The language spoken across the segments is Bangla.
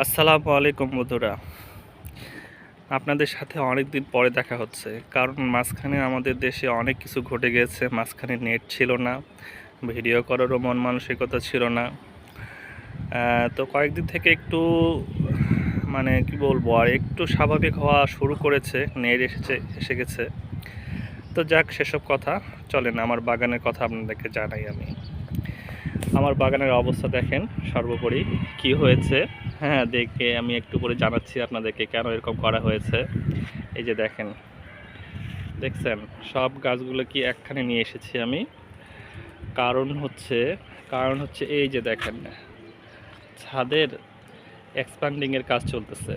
আসসালামু আলাইকুম বন্ধুরা। আপনাদের সাথে অনেক দিন পরে দেখা হচ্ছে, কারণ মাঝখানে আমাদের দেশে অনেক কিছু ঘটে গেছে, মাঝখানে নেট ছিল না, ভিডিও করারও মন মানসিকতা ছিল না। তো কয়েকদিন থেকে একটু মানে কি বলব, আর একটু স্বাভাবিক হওয়া শুরু করেছে, নেট এসেছে, এসে গেছে। তো যাক, সেসব কথা, চলেন আমার বাগানের কথা আপনাদেরকে জানাই আমি। আমার বাগানের অবস্থা দেখেন, সর্বোপরি কি হয়েছে? হ্যাঁ দেখে আমি একটু করে জানাচ্ছি আপনাদেরকে কেন এরকম করা হয়েছে। এই যে দেখেন, দেখছেন? সব গাছগুলো কি একখানে নিয়ে এসেছি আমি। কারণ হচ্ছে কারণ হচ্ছে এই যে দেখেন, ছাদের এক্সপ্যান্ডিংয়ের কাজ চলতেছে।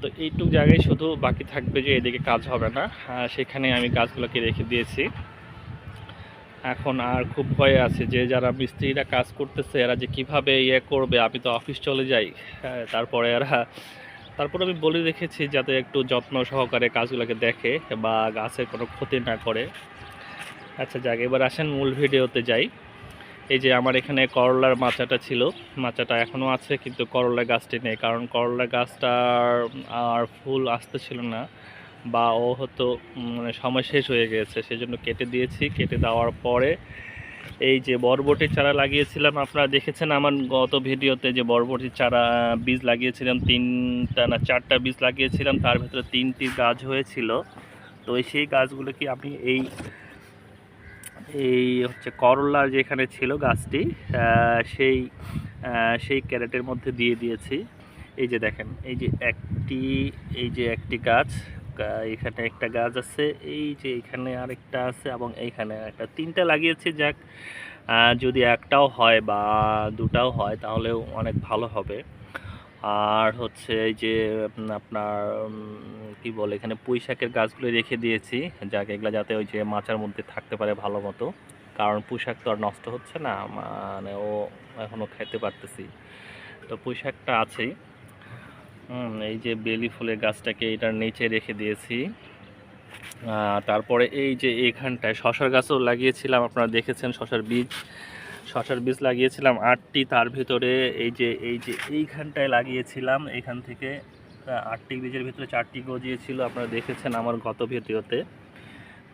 তো এইটুক জায়গায় শুধু বাকি থাকবে যে এদিকে কাজ হবে না। সেখানে আমি গাছগুলোকে রেখে দিয়েছি। এখন আর খুব ভয়ে আছে যে যারা মিস্ত্রিরা কাজ করতেছে এরা যে কীভাবে ইয়ে করবে? আমি তো অফিস চলে যাই। হ্যাঁ, তারপরে এরা তারপর আমি বলে রেখেছি যাতে একটু যত্ন সহকারে কাজগুলোকে দেখে বা গাছের কোনো ক্ষতি না করে। আচ্ছা যাক এবার আসেন মূল ভিডিওতে যাই। এই যে আমার এখানে করলার মাচাটা ছিল মাচাটা এখনও আছে কিন্তু করলা গাছটি নেই কারণ করলা গাছটার আর ফুল আসতেছিল না। বা ও হয়তো মানে সময় শেষ হয়ে গেছে, সেজন্য কেটে দিয়েছি। কেটে দেওয়ার পরে এই যে বরবটির চারা লাগিয়েছিলাম, আপনারা দেখেছেন আমার গত ভিডিওতে যে বরবটির চারা বীজ লাগিয়েছিলাম, তিনটা না চারটা বীজ লাগিয়েছিলাম, তার ভিতরে তিনটি গাছ হয়েছিল। তো সেই গাছগুলোকে আমি এই এই হচ্ছে করলার যেখানে ছিল গাছটি সেই সেই ক্যারেটের মধ্যে দিয়ে দিয়েছি। এই যে দেখেন, এই যে একটি, এই যে একটি গাছ এখানে একটা গাছ আছে, এই যে এখানে আরেকটা আছে এবং এইখানে একটা। তিনটা লাগিয়েছি যাক যদি একটাও হয় বা দুটাও হয় তাহলেও অনেক ভালো হবে। আর হচ্ছে এই যে আপনার কি বলে, এখানে পুঁই শাকের গাছগুলো রেখে দিয়েছি, যাক, এগুলো যাতে ওই যে মাচার মধ্যে থাকতে পারে ভালো মতো। কারণ পুঁই শাক তো আর নষ্ট হচ্ছে না মানে ও এখনও খেতে পারতেছি। তো পুঁই শাকটা আছেই। এই যে বেলি ফুলের গাছটাকে এটার নিচে রেখে দিয়েছি। তারপরে এই যে এইখানটায় শশার গাছও লাগিয়েছিলাম, আপনারা দেখেছেন শশার বীজ। শশার বীজ লাগিয়েছিলাম আটটি, তার ভিতরে এই যে এই যে এইখানটায় লাগিয়েছিলাম এইখান থেকে আটটি বীজের ভিতরে চারটি গজিয়েছিল, আপনারা দেখেছেন আমার গত ভিডিওতে।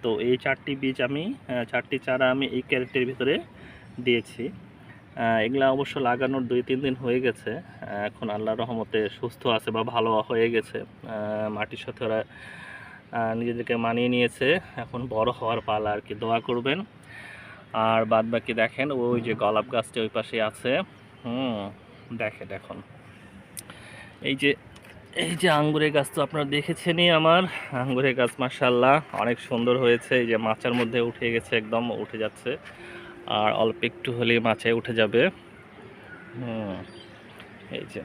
তো এই চারটি বীজ আমি চারটি চারা আমি এই ক্যারেটের ভিতরে দিয়েছি। এগুলা অবশ্য লাগানোর দুই, তিন দিন হয়ে গেছে। এখন আল্লাহর রহমতে সুস্থ আছে বা ভালো হয়ে গেছে। মাটির সাথে ওরা নিজেদেরকে মানিয়ে নিয়েছে। এখন বড় হওয়ার পালা আর কি, দোয়া করবেন। আর বাদ বাকি দেখেন, ওই যে গোলাপ গাছটি ওই পাশে আছে। হুম, দেখেন এখন। এই যে এই যে আঙ্গুরের গাছ তো আপনারা দেখেছেনই আমার। আঙ্গুরের গাছ মাসাল্লাহ অনেক সুন্দর হয়েছে। এই যে মাচার মধ্যে উঠে গেছে, একদম উঠে যাচ্ছে। আর অল্প একটু হলেই মাছে উঠে যাবে। এই যে।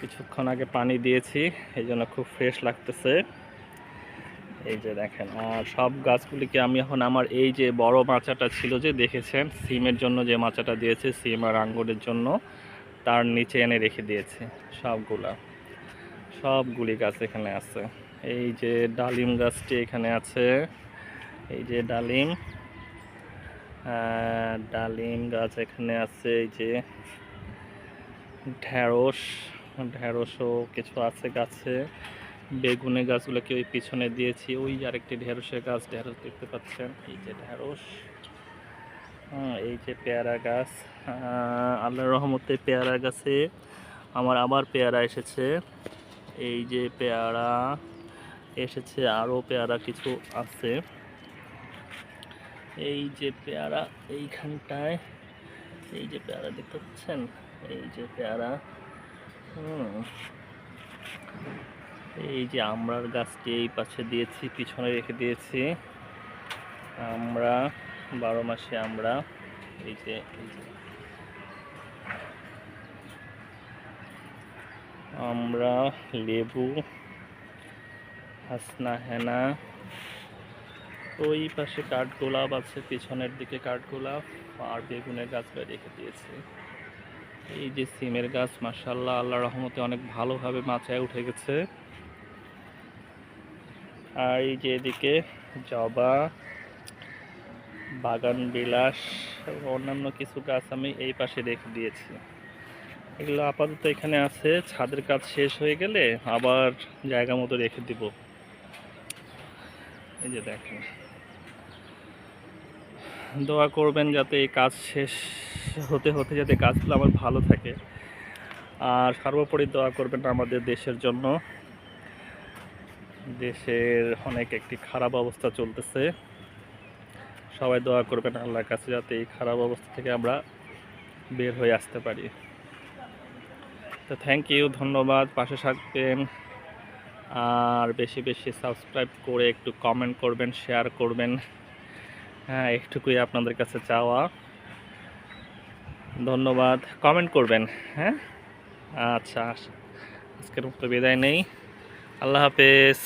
কিছুক্ষণ আগে পানি দিয়েছি, এই জন্য খুব ফ্রেশ লাগতেছে। এই যে দেখেন, আর সব গাছগুলিকে আমি এখন আমার এই যে বড় মাচাটা ছিল যে দেখেছেন, সিমের জন্য যে মাচাটা দিয়েছে, সিম আর আঙ্গুরের জন্য, তার নিচে এনে রেখে দিয়েছি সবগুলা। সবগুলি গাছ এখানে আছে। এই যে ডালিম গাছটি এখানে আছে। এই যে ডালিম ডালিম গাছ এখানে আছে এই যে ঢেঁড়স ঢেঁড়সও কিছু আছে গাছে। বেগুনের গাছগুলোকে ওই পিছনে দিয়েছি ওই আরেকটি ঢেঁড়সের গাছ ঢেঁড়স দেখতে পাচ্ছেন। এই যে ঢেঁড়স হ্যাঁ, এই যে পেয়ারা গাছ আহ, আল্লাহর রহমতে পেয়ারা গাছে আমার আবার পেয়ারা এসেছে। এই যে পেয়ারা এসেছে আরও পেয়ারা কিছু আছে। এই যে পেয়ারা এইখানটায়, এই যে পেয়ারা দেখতে পাচ্ছেন? এই যে পেয়ারা এই যে আমরার গাছটি এই পাশে দিয়েছি, পিছনে রেখে দিয়েছি। আমরা, বারো মাসে আমরা, এই যে এই যে। আমরা লেবু, হাসনা হেনা ওই পাশে কাঠগোলাপ আছে, পিছনের দিকে কাঠগোলাপ আর বেগুনের গাছটা রেখে দিয়েছে। এই যে সিমের গাছ মাসাল্লাহ আল্লাহ রহমতে অনেক ভালোভাবে মাচায় উঠে গেছে। আর এই যে এদিকে জবা, বাগান বিলাস, অন্যান্য কিছু গাছ আমি এই পাশে রেখে দিয়েছি। এগুলো আপাতত এখানে আছে, ছাদের কাজ শেষ হয়ে গেলে আবার জায়গা মতো রেখে দিব। এই যে দেখেন। দোয়া করবেন যাতে এই কাজ শেষ হতে হতে যাতে কাজগুলো আমার ভালো থাকে। আর সর্বোপরি দোয়া করবেন আমাদের দেশের জন্য। দেশের অনেক একটি খারাপ অবস্থা চলতেছে। সবাই দোয়া করবেন আল্লাহর কাছে যাতে এই খারাপ অবস্থা থেকে আমরা বের হয়ে আসতে পারি। তো থ্যাংক ইউ ধন্যবাদ। পাশে থাকবেন। আর বেশি বেশি সাবস্ক্রাইব করে একটু কমেন্ট করবেন শেয়ার করবেন। হ্যাঁ একটুকুই আপনাদের কাছে চাওয়া। ধন্যবাদ। কমেন্ট করবেন হ্যাঁ? আচ্ছা আজকের মতো বিদায় নেই। আল্লাহ হাফেজ।